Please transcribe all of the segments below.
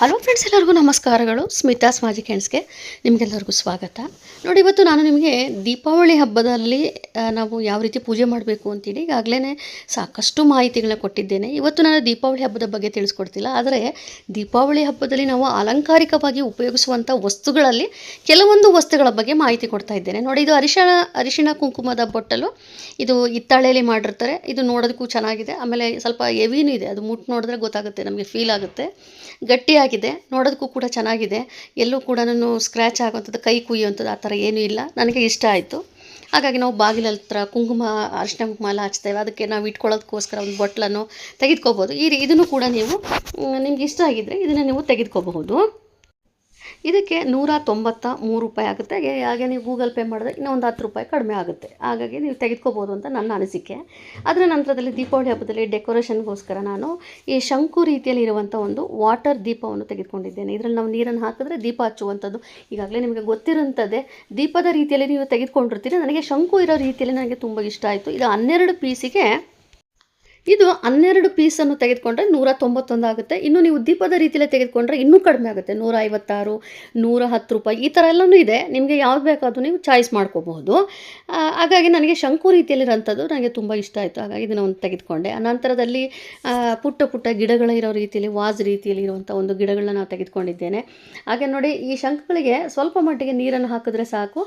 Hello friends ಎಲ್ಲರಿಗೂ ನಮಸ್ಕಾರಗಳು. ಸ್ಮಿತಾಸ್ ಸ್ಮಾಜಿ ಕೆಣ್ಸ್ಗೆ ನಿಮಗೆಲ್ಲರಿಗೂ ಸ್ವಾಗತ. ನೋಡಿ, ಇವತ್ತು ನಾನು ನಿಮಗೆ ದೀಪಾವಳಿ ಹಬ್ಬದಲ್ಲಿ ನಾವು ಯಾವ ರೀತಿ ಪೂಜೆ ಮಾಡಬೇಕು ಅಂತೇಳಿ ಈಗಾಗಲೇ ಸಾಕಷ್ಟು ಮಾಹಿತಿಗಳನ್ನ ಕೊಟ್ಟಿದ್ದೇನೆ. ಇವತ್ತು ನಾನು ದೀಪಾವಳಿ ಹಬ್ಬದ ಬಗ್ಗೆ ತಿಳಿಸ್ಕೊಡ್ತಿಲ್ಲ, ಆದರೆ ದೀಪಾವಳಿ ಹಬ್ಬದಲ್ಲಿ ನಾವು ಅಲಂಕಾರಿಕವಾಗಿ ಉಪಯೋಗಿಸುವಂಥ ವಸ್ತುಗಳಲ್ಲಿ ಕೆಲವೊಂದು ವಸ್ತುಗಳ ಬಗ್ಗೆ ಮಾಹಿತಿ ಕೊಡ್ತಾ ಇದ್ದೇನೆ. ನೋಡಿ, ಇದು ಅರಿಶಿಣ ಅರಿಶಿಣ ಕುಂಕುಮದ ಬೊಟ್ಟಲು, ಇದು ಹಿತ್ತಾಳೆಯಲ್ಲಿ ಮಾಡಿರ್ತಾರೆ. ಇದು ನೋಡೋದಕ್ಕೂ ಚೆನ್ನಾಗಿದೆ. ಆಮೇಲೆ ಸ್ವಲ್ಪ ಎವಿನೂ ಇದೆ. ಅದು ಮುಟ್ಟು ನೋಡಿದ್ರೆ ಗೊತ್ತಾಗುತ್ತೆ, ನಮಗೆ ಫೀಲ್ ಆಗುತ್ತೆ. ಗಟ್ಟಿಯಾಗಿದೆ ನೋಡೋದಕ್ಕೂ ಕೂಡ ಚೆನ್ನಾಗಿದೆ. ಎಲ್ಲೂ ಕೂಡ ನಾನು ಸ್ಕ್ರ್ಯಾಚ್ ಆಗುವಂಥದ್ದು, ಕೈ ಕುಯ್ಯುವಂಥದ್ದು ಆ ಥರ ಏನೂ ಇಲ್ಲ. ನನಗೆ ಇಷ್ಟ ಆಯಿತು. ಹಾಗಾಗಿ ನಾವು ಬಾಗಿಲ ಹತ್ರ ಕುಂಕುಮ ಅರಿಶಿನ ಕುಂಕುಮ ಎಲ್ಲ ಹಚ್ತೇವೆ. ಅದಕ್ಕೆ ನಾವು ಇಟ್ಕೊಳ್ಳೋದಕ್ಕೋಸ್ಕರ ಒಂದು ಬಟ್ಲನ್ನು ತೆಗೆದುಕೋಬೋದು. ಈ ಇದನ್ನು ಕೂಡ ನೀವು ನಿಮ್ಗೆ ಇಷ್ಟ ಆಗಿದ್ದರೆ ಇದನ್ನು ನೀವು ತೆಗೆದುಕೋಬಹುದು. ಇದಕ್ಕೆ ನೂರ ತೊಂಬತ್ತ ಮೂರು ರೂಪಾಯಿ ಆಗುತ್ತೆ. ಹಾಗೆ ನೀವು ಗೂಗಲ್ ಪೇ ಮಾಡಿದ್ರೆ ಇನ್ನೂ ಒಂದು ಹತ್ತು ರೂಪಾಯಿ ಕಡಿಮೆ ಆಗುತ್ತೆ. ಹಾಗಾಗಿ ನೀವು ತೆಗೆದುಕೋಬೋದು ಅಂತ ನನ್ನ ಅನಿಸಿಕೆ. ಅದರ ನಂತರದಲ್ಲಿ ದೀಪಾವಳಿ ಹಬ್ಬದಲ್ಲಿ ಡೆಕೋರೇಷನ್ಗೋಸ್ಕರ ನಾನು ಈ ಶಂಕು ರೀತಿಯಲ್ಲಿ ಇರುವಂಥ ಒಂದು ವಾಟರ್ ದೀಪವನ್ನು ತೆಗೆದುಕೊಂಡಿದ್ದೇನೆ. ಇದರಲ್ಲಿ ನಾವು ನೀರನ್ನು ಹಾಕಿದ್ರೆ ದೀಪ ಹಚ್ಚುವಂಥದ್ದು. ಈಗಾಗಲೇ ನಿಮಗೆ ಗೊತ್ತಿರುವಂಥದ್ದೇ, ದೀಪದ ರೀತಿಯಲ್ಲಿ ನೀವು ತೆಗೆದುಕೊಂಡಿರ್ತೀರಿ. ನನಗೆ ಶಂಕು ಇರೋ ರೀತಿಯಲ್ಲಿ ನನಗೆ ತುಂಬ ಇಷ್ಟ ಆಯಿತು. ಇದು ಹನ್ನೆರಡು ಪೀಸಿಗೆ ಇದು ಹನ್ನೆರಡು ಪೀಸನ್ನು ತೆಗೆದುಕೊಂಡ್ರೆ ನೂರ ತೊಂಬತ್ತೊಂದು ಆಗುತ್ತೆ. ಇನ್ನು ನೀವು ದೀಪದ ರೀತಿಯಲ್ಲಿ ತೆಗೆದುಕೊಂಡ್ರೆ ಇನ್ನೂ ಕಡಿಮೆ ಆಗುತ್ತೆ. ನೂರ ಐವತ್ತಾರು ನೂರ ಹತ್ತು ರೂಪಾಯಿ ಈ ಥರ ಎಲ್ಲನೂ ಇದೆ. ನಿಮಗೆ ಯಾವ್ದು ಬೇಕಾದರೂ ನೀವು ಚಾಯ್ಸ್ ಮಾಡ್ಕೋಬಹುದು. ಹಾಗಾಗಿ ನನಗೆ ಶಂಕು ರೀತಿಯಲ್ಲಿರೋಂಥದ್ದು ನನಗೆ ತುಂಬ ಇಷ್ಟ ಆಯಿತು. ಹಾಗಾಗಿ ಇದನ್ನು ಒಂದು ತೆಗೆದುಕೊಂಡೆ. ಅನಂತರದಲ್ಲಿ ಪುಟ್ಟ ಪುಟ್ಟ ಗಿಡಗಳಿರೋ ರೀತಿಯಲ್ಲಿ ವಾಜ್ ರೀತಿಯಲ್ಲಿ ಇರುವಂಥ ಒಂದು ಗಿಡಗಳನ್ನ ನಾವು ತೆಗೆದುಕೊಂಡಿದ್ದೇನೆ. ಹಾಗೆ ನೋಡಿ, ಈ ಶಂಕುಗಳಿಗೆ ಸ್ವಲ್ಪ ಮಟ್ಟಿಗೆ ನೀರನ್ನು ಹಾಕಿದ್ರೆ ಸಾಕು.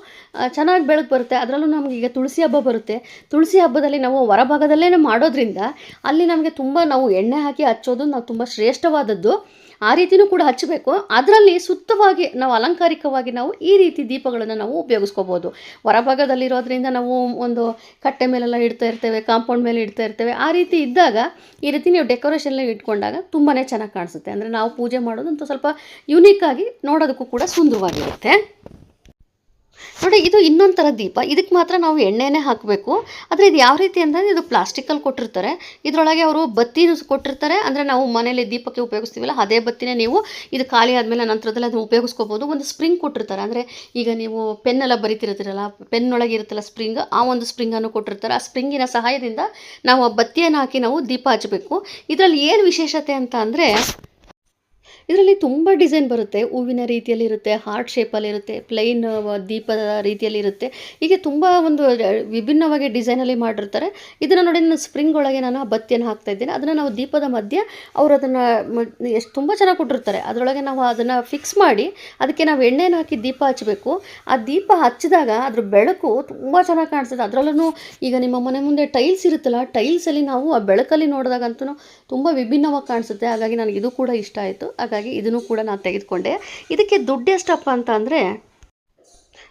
ಚೆನ್ನಾಗಿ ಬೆಳಕು ಬರುತ್ತೆ. ಅದರಲ್ಲೂ ನಮಗೀಗ ತುಳಸಿ ಹಬ್ಬ ಬರುತ್ತೆ. ತುಳಸಿ ಹಬ್ಬದಲ್ಲಿ ನಾವು ಹೊರಭಾಗದಲ್ಲೇ ಮಾಡೋದ್ರಿಂದ ಅಲ್ಲಿ ನಮಗೆ ತುಂಬ ನಾವು ಎಣ್ಣೆ ಹಾಕಿ ಹಚ್ಚೋದು ನಾವು ತುಂಬ ಶ್ರೇಷ್ಠವಾದದ್ದು. ಆ ರೀತಿಯೂ ಕೂಡ ಹಚ್ಚಬೇಕು. ಅದರಲ್ಲಿ ಸುತ್ತವಾಗಿ ನಾವು ಅಲಂಕಾರಿಕವಾಗಿ ನಾವು ಈ ರೀತಿ ದೀಪಗಳನ್ನು ನಾವು ಉಪಯೋಗಿಸ್ಕೋಬೋದು. ಹೊರಭಾಗದಲ್ಲಿರೋದ್ರಿಂದ ನಾವು ಒಂದು ಕಟ್ಟೆ ಮೇಲೆಲ್ಲ ಇಡ್ತಾ ಇರ್ತೇವೆ, ಕಾಂಪೌಂಡ್ ಮೇಲೆ ಇಡ್ತಾ ಇರ್ತೇವೆ. ಆ ರೀತಿ ಇದ್ದಾಗ ಈ ರೀತಿ ನೀವು ಡೆಕೋರೇಷನ್ ಇಟ್ಕೊಂಡಾಗ ತುಂಬಾ ಚೆನ್ನಾಗಿ ಕಾಣಿಸುತ್ತೆ. ಅಂದರೆ ನಾವು ಪೂಜೆ ಮಾಡೋದಂತೂ ಸ್ವಲ್ಪ ಯುನೀಕಾಗಿ ನೋಡೋದಕ್ಕೂ ಕೂಡ ಸುಂದರವಾಗಿರುತ್ತೆ. ನೋಡಿ ಇದು ಇನ್ನೊಂದು ಥರ ದೀಪ. ಇದಕ್ಕೆ ಮಾತ್ರ ನಾವು ಎಣ್ಣೆನೇ ಹಾಕಬೇಕು. ಆದರೆ ಇದು ಯಾವ ರೀತಿ ಅಂದರೆ ಇದು ಪ್ಲಾಸ್ಟಿಕಲ್ಲಿ ಕೊಟ್ಟಿರ್ತಾರೆ. ಇದರೊಳಗೆ ಅವರು ಬತ್ತಿ ಕೊಟ್ಟಿರ್ತಾರೆ. ಅಂದರೆ ನಾವು ಮನೇಲಿ ದೀಪಕ್ಕೆ ಉಪಯೋಗಿಸ್ತೀವಲ್ಲ, ಅದೇ ಬತ್ತಿನೇ ನೀವು ಇದು ಖಾಲಿ ಆದಮೇಲೆ ನಂತರದಲ್ಲಿ ಅದನ್ನು ಉಪಯೋಗಿಸ್ಕೋಬೋದು. ಒಂದು ಸ್ಪ್ರಿಂಗ್ ಕೊಟ್ಟಿರ್ತಾರೆ. ಅಂದರೆ ಈಗ ನೀವು ಪೆನ್ನೆಲ್ಲ ಬರಿತಿರ್ತೀರಲ್ಲ, ಪೆನ್ನೊಳಗೆ ಇರುತ್ತಲ್ಲ ಸ್ಪ್ರಿಂಗ್, ಆ ಒಂದು ಸ್ಪ್ರಿಂಗನ್ನು ಕೊಟ್ಟಿರ್ತಾರೆ. ಆ ಸ್ಪ್ರಿಂಗಿನ ಸಹಾಯದಿಂದ ನಾವು ಆ ಬತ್ತಿಯನ್ನು ಹಾಕಿ ನಾವು ದೀಪ ಹಚ್ಚಬೇಕು. ಇದರಲ್ಲಿ ಏನು ವಿಶೇಷತೆ ಅಂತ ಅಂದರೆ ಇದರಲ್ಲಿ ತುಂಬ ಡಿಸೈನ್ ಬರುತ್ತೆ. ಹೂವಿನ ರೀತಿಯಲ್ಲಿ ಇರುತ್ತೆ ಹಾರ್ಟ್ ಶೇಪಲ್ಲಿರುತ್ತೆ, ಪ್ಲೈನ್ ದೀಪದ ರೀತಿಯಲ್ಲಿ ಇರುತ್ತೆ ಹೀಗೆ ತುಂಬ ಒಂದು ವಿಭಿನ್ನವಾಗಿ ಡಿಸೈನಲ್ಲಿ ಮಾಡಿರ್ತಾರೆ. ಇದನ್ನು ನೋಡಿ ನಾನು ಸ್ಪ್ರಿಂಗ್ ಒಳಗೆ ನಾನು ಆ ಬತ್ತಿಯನ್ನು ಹಾಕ್ತಾ ಇದ್ದೀನಿ. ಅದನ್ನು ನಾವು ದೀಪದ ಮಧ್ಯೆ ಅವರು ಅದನ್ನು ಎಷ್ಟು ತುಂಬ ಚೆನ್ನಾಗಿ ಕೊಟ್ಟಿರ್ತಾರೆ. ಅದರೊಳಗೆ ನಾವು ಅದನ್ನು ಫಿಕ್ಸ್ ಮಾಡಿ ಅದಕ್ಕೆ ನಾವು ಎಣ್ಣೆನ ಹಾಕಿ ದೀಪ ಹಚ್ಚಬೇಕು ಆ ದೀಪ ಹಚ್ಚಿದಾಗ ಅದ್ರ ಬೆಳಕು ತುಂಬ ಚೆನ್ನಾಗಿ ಕಾಣಿಸ್ತದೆ. ಅದರಲ್ಲೂ ಈಗ ನಿಮ್ಮ ಮನೆ ಮುಂದೆ ಟೈಲ್ಸ್ ಇರುತ್ತಲ್ಲ, ಟೈಲ್ಸಲ್ಲಿ ನಾವು ಆ ಬೆಳಕಲ್ಲಿ ನೋಡಿದಾಗಂತೂ ತುಂಬ ವಿಭಿನ್ನವಾಗಿ ಕಾಣಿಸುತ್ತೆ. ಹಾಗಾಗಿ ನನಗೆ ಇದು ಕೂಡ ಇಷ್ಟ ಆಯಿತು. ಹಾಗಾಗಿ ಇದನ್ನು ಕೂಡ ನಾನು ತೆಗೆದುಕೊಂಡೆ. ಇದಕ್ಕೆ ದುಡ್ಡು ಎಷ್ಟಪ್ಪ ಅಂತ ಅಂದರೆ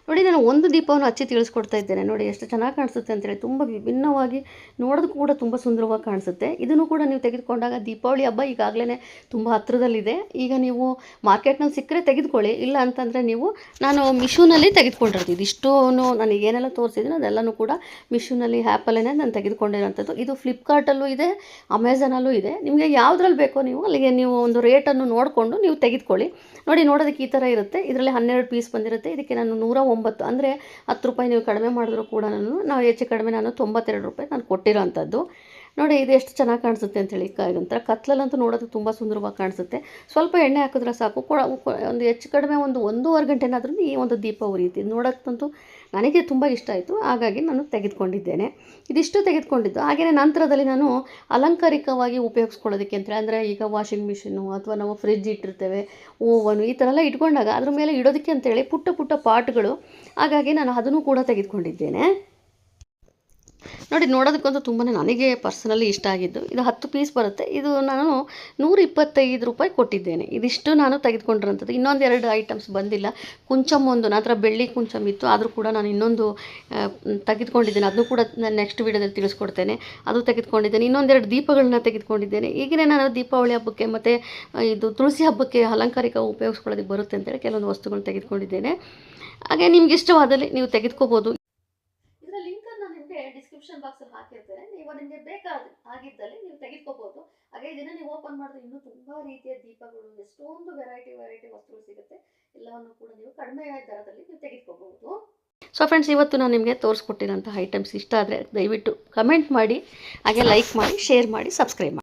ನೋಡಿ, ನಾನು ಒಂದು ದೀಪವನ್ನು ಹಚ್ಚಿ ತಿಳಿಸ್ಕೊಡ್ತಾ ಇದ್ದೇನೆ. ನೋಡಿ, ಎಷ್ಟು ಚೆನ್ನಾಗಿ ಕಾಣಿಸುತ್ತೆ ಅಂತೇಳಿ ತುಂಬ ವಿಭಿನ್ನವಾಗಿ ನೋಡೋದಕ್ಕೂ ಕೂಡ ತುಂಬ ಸುಂದರವಾಗಿ ಕಾಣಿಸುತ್ತೆ. ಇದನ್ನು ಕೂಡ ನೀವು ತೆಗೆದುಕೊಂಡಾಗ ದೀಪಾವಳಿ ಹಬ್ಬ ಈಗಾಗಲೇ ತುಂಬ ಹತ್ರದಲ್ಲಿದೆ. ಈಗ ನೀವು ಮಾರ್ಕೆಟ್ನಲ್ಲಿ ಸಿಕ್ಕರೆ ತೆಗೆದುಕೊಳ್ಳಿ. ಇಲ್ಲ ಅಂತಂದರೆ ನೀವು, ನಾನು ಮಿಷೂನಲ್ಲಿ ತೆಗೆದುಕೊಂಡಿರ್ತೀವಿ ಇಷ್ಟೂ ನನಗೆ ಏನೆಲ್ಲ ತೋರಿಸಿದ್ದೀನಿ ಅದೆಲ್ಲನೂ ಕೂಡ ಮಿಷೂನಲ್ಲಿ ಆ್ಯಪಲ್ಲೇ ನಾನು ತೆಗೆದುಕೊಂಡಿರೋಂಥದ್ದು. ಇದು ಫ್ಲಿಪ್ಕಾರ್ಟಲ್ಲೂ ಇದೆ ಅಮೆಝಾನಲ್ಲೂ ಇದೆ. ನಿಮಗೆ ಯಾವುದ್ರಲ್ಲಿ ಬೇಕೋ ನೀವು, ಅಲ್ಲಿಗೆ ನೀವು ಒಂದು ರೇಟನ್ನು ನೋಡಿಕೊಂಡು ನೀವು ತೆಗೆದುಕೊಳ್ಳಿ. ನೋಡಿ, ನೋಡೋದಕ್ಕೆ ಈ ಥರ ಇರುತ್ತೆ. ಇದರಲ್ಲಿ ಹನ್ನೆರಡು ಪೀಸ್ ಬಂದಿರುತ್ತೆ. ಇದಕ್ಕೆ ನಾನು ನೂರ ಒಂಬತ್ತು ಅಂದರೆ ಹತ್ತು ರೂಪಾಯಿ ನೀವು ಕಡಿಮೆ ಮಾಡಿದ್ರು ಕೂಡ ನಾನು, ನಾವು ಹೆಚ್ಚು ಕಡಿಮೆ ನಾನು ತೊಂಬತ್ತೆರಡು ರೂಪಾಯಿ ನಾನು ಕೊಟ್ಟಿರೋ ಅಂಥದ್ದು ನೋಡಿ, ಇದು ಎಷ್ಟು ಚೆನ್ನಾಗಿ ಕಾಣಿಸುತ್ತೆ ಅಂತೇಳಿ ಹೇಳಿ ಒಂಥರ ಕತ್ಲಲ್ಲಂತೂ ನೋಡೋದು ತುಂಬ ಸುಂದರವಾಗಿ ಕಾಣಿಸುತ್ತೆ. ಸ್ವಲ್ಪ ಎಣ್ಣೆ ಹಾಕಿದ್ರೆ ಸಾಕು. ಕೂಡ ಒಂದು ಹೆಚ್ಚು ಕಡಿಮೆ ಒಂದು ಒಂದೂವರೆ ಗಂಟೆನಾದ್ರೂ ಈ ಒಂದು ದೀಪ ಉರಿಯುತ್ತೆ. ನೋಡೋಕ್ಕಂತೂ ನನಗೆ ತುಂಬ ಇಷ್ಟ ಆಯಿತು. ಹಾಗಾಗಿ ನಾನು ತೆಗೆದುಕೊಂಡಿದ್ದೇನೆ. ಇದಿಷ್ಟು ತೆಗೆದುಕೊಂಡಿದ್ದು. ಹಾಗೆಯೇ ನಂತರದಲ್ಲಿ ನಾನು ಅಲಂಕಾರಿಕವಾಗಿ ಉಪಯೋಗಿಸ್ಕೊಳ್ಳೋದಕ್ಕೆ ಅಂತೇಳಿ ಅಂದರೆ ಈಗ ವಾಷಿಂಗ್ ಮಿಷಿನು ಅಥವಾ ನಾವು ಫ್ರಿಜ್ ಇಟ್ಟಿರ್ತೇವೆ, ಓವನು ಈ ಥರ ಎಲ್ಲ ಇಟ್ಕೊಂಡಾಗ ಅದ್ರ ಮೇಲೆ ಇಡೋದಕ್ಕೆ ಅಂತೇಳಿ ಪುಟ್ಟ ಪುಟ್ಟ ಪಾಟ್ಗಳು. ಹಾಗಾಗಿ ನಾನು ಅದನ್ನು ಕೂಡ ತೆಗೆದುಕೊಂಡಿದ್ದೇನೆ. ನೋಡಿ, ನೋಡೋದಕ್ಕಂತೂ ತುಂಬಾ ನನಗೆ ಪರ್ಸನಲಿ ಇಷ್ಟ ಆಗಿದ್ದು. ಇದು ಹತ್ತು ಪೀಸ್ ಬರುತ್ತೆ. ಇದು ನಾನು ನೂರ ಇಪ್ಪತ್ತೈದು ರೂಪಾಯಿ ಕೊಟ್ಟಿದ್ದೇನೆ. ಇದಿಷ್ಟು ನಾನು ತೆಗೆದುಕೊಂಡಿರೋಂಥದ್ದು ಇನ್ನೊಂದು ಎರಡು ಐಟಮ್ಸ್ ಬಂದಿಲ್ಲ. ಕುಂಚಮ್ ಒಂದು ನನ್ನ ಬೆಳ್ಳಿ ಕುಂಚಮ್ ಇತ್ತು. ಆದರೂ ಕೂಡ ನಾನು ಇನ್ನೊಂದು ತೆಗೆದುಕೊಂಡಿದ್ದೇನೆ. ಅದನ್ನು ಕೂಡ ನಾನು ನೆಕ್ಸ್ಟ್ ವೀಡಿಯೋದಲ್ಲಿ ತಿಳಿಸ್ಕೊಡ್ತೇನೆ. ಅದು ತೆಗೆದುಕೊಂಡಿದ್ದೇನೆ. ಇನ್ನೊಂದೆರಡು ದೀಪಗಳನ್ನ ತೆಗೆದುಕೊಂಡಿದ್ದೇನೆ. ಈಗಿನ ನಾನು ದೀಪಾವಳಿ ಹಬ್ಬಕ್ಕೆ ಮತ್ತು ಇದು ತುಳಸಿ ಹಬ್ಬಕ್ಕೆ ಅಲಂಕಾರಿಕ ಉಪಯೋಗಿಸ್ಕೊಳ್ಳೋದಕ್ಕೆ ಬರುತ್ತೆ ಅಂತೇಳಿ ಕೆಲವೊಂದು ವಸ್ತುಗಳನ್ನ ತೆಗೆದುಕೊಂಡಿದ್ದೇನೆ. ಹಾಗೆ ನಿಮ್ಗೆ ಇಷ್ಟವಾದಲ್ಲಿ ನೀವು ತೆಗೆದುಕೋಬೋದು ಇದರ ಲಿಂಕ್ ಅನ್ನು ನಿಮಗೆ ಡಿಸ್ಕ್ರಿಪ್ಷನ್ ಬಾಕ್ಸ್ ಅಲ್ಲಿ ಹಾಕಿರ್ತಾರೆ. ನೀವು ನಿಮಗೆ ಬೇಕಾದ ಆಗಿದ್ದಲ್ಲಿ ನೀವು ತೆಗೆದುಕೋಬಹುದು ಹಾಗೆ ಇದನ್ನ ನೀವು ಓಪನ್ ಮಾಡಿದ್ರೆ ಇನ್ನೂ ತುಂಬಾ ರೀತಿಯ ದೀಪಗಳು, ಎಷ್ಟೊಂದು ವೆರೈಟಿ ವೆರೈಟಿ ವಸ್ತುಗಳು ಸಿಗುತ್ತೆ. ಎಲ್ಲವನ್ನು ಕೂಡ ನೀವು ಕಡಿಮೆ ದರದಲ್ಲಿ ನೀವು ತೆಗೆದುಕೋಬಹುದು. ಸೊ ಫ್ರೆಂಡ್ಸ್ ಇವತ್ತು ನಾನು ನಿಮಗೆ ತೋರಿಸ್ಕೊಟ್ಟಿರೋಂಥ ಐಟಮ್ಸ್ ಇಷ್ಟ ಆದರೆ ದಯವಿಟ್ಟು ಕಮೆಂಟ್ ಮಾಡಿ, ಹಾಗೆ ಲೈಕ್ ಮಾಡಿ ಶೇರ್ ಮಾಡಿ ಸಬ್ಸ್ಕ್ರೈಬ್ ಮಾಡಿ.